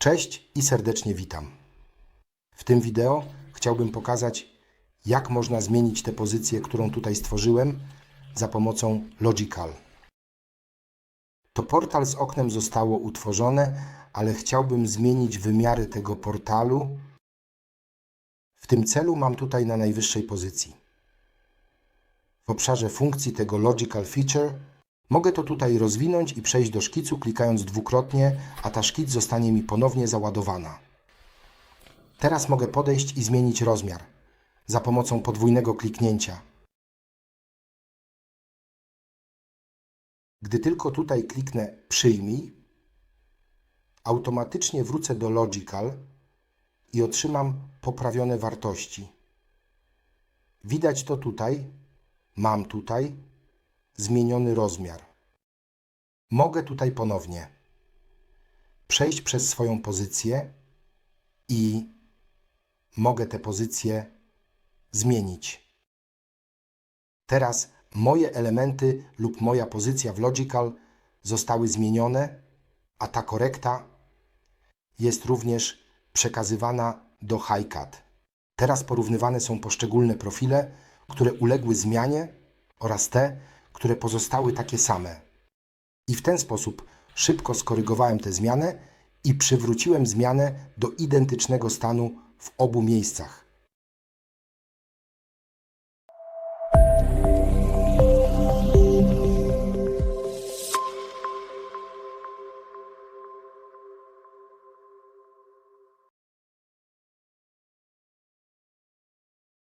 Cześć i serdecznie witam. W tym wideo chciałbym pokazać, jak można zmienić tę pozycję, którą tutaj stworzyłem za pomocą Logical. To portal z oknem zostało utworzone, ale chciałbym zmienić wymiary tego portalu. W tym celu mam tutaj na najwyższej pozycji. W obszarze funkcji tego Logical Feature mogę to tutaj rozwinąć i przejść do szkicu klikając dwukrotnie, a ta szkic zostanie mi ponownie załadowana. Teraz mogę podejść i zmienić rozmiar za pomocą podwójnego kliknięcia. Gdy tylko tutaj kliknę Przyjmij, automatycznie wrócę do Logical i otrzymam poprawione wartości. Widać to tutaj, mam tutaj zmieniony rozmiar. Mogę tutaj ponownie przejść przez swoją pozycję i mogę tę pozycję zmienić. Teraz moje elementy lub moja pozycja w Logical zostały zmienione, a ta korekta jest również przekazywana do HiCAD. Teraz porównywane są poszczególne profile, które uległy zmianie oraz te, które pozostały takie same. I w ten sposób szybko skorygowałem tę zmianę i przywróciłem zmianę do identycznego stanu w obu miejscach.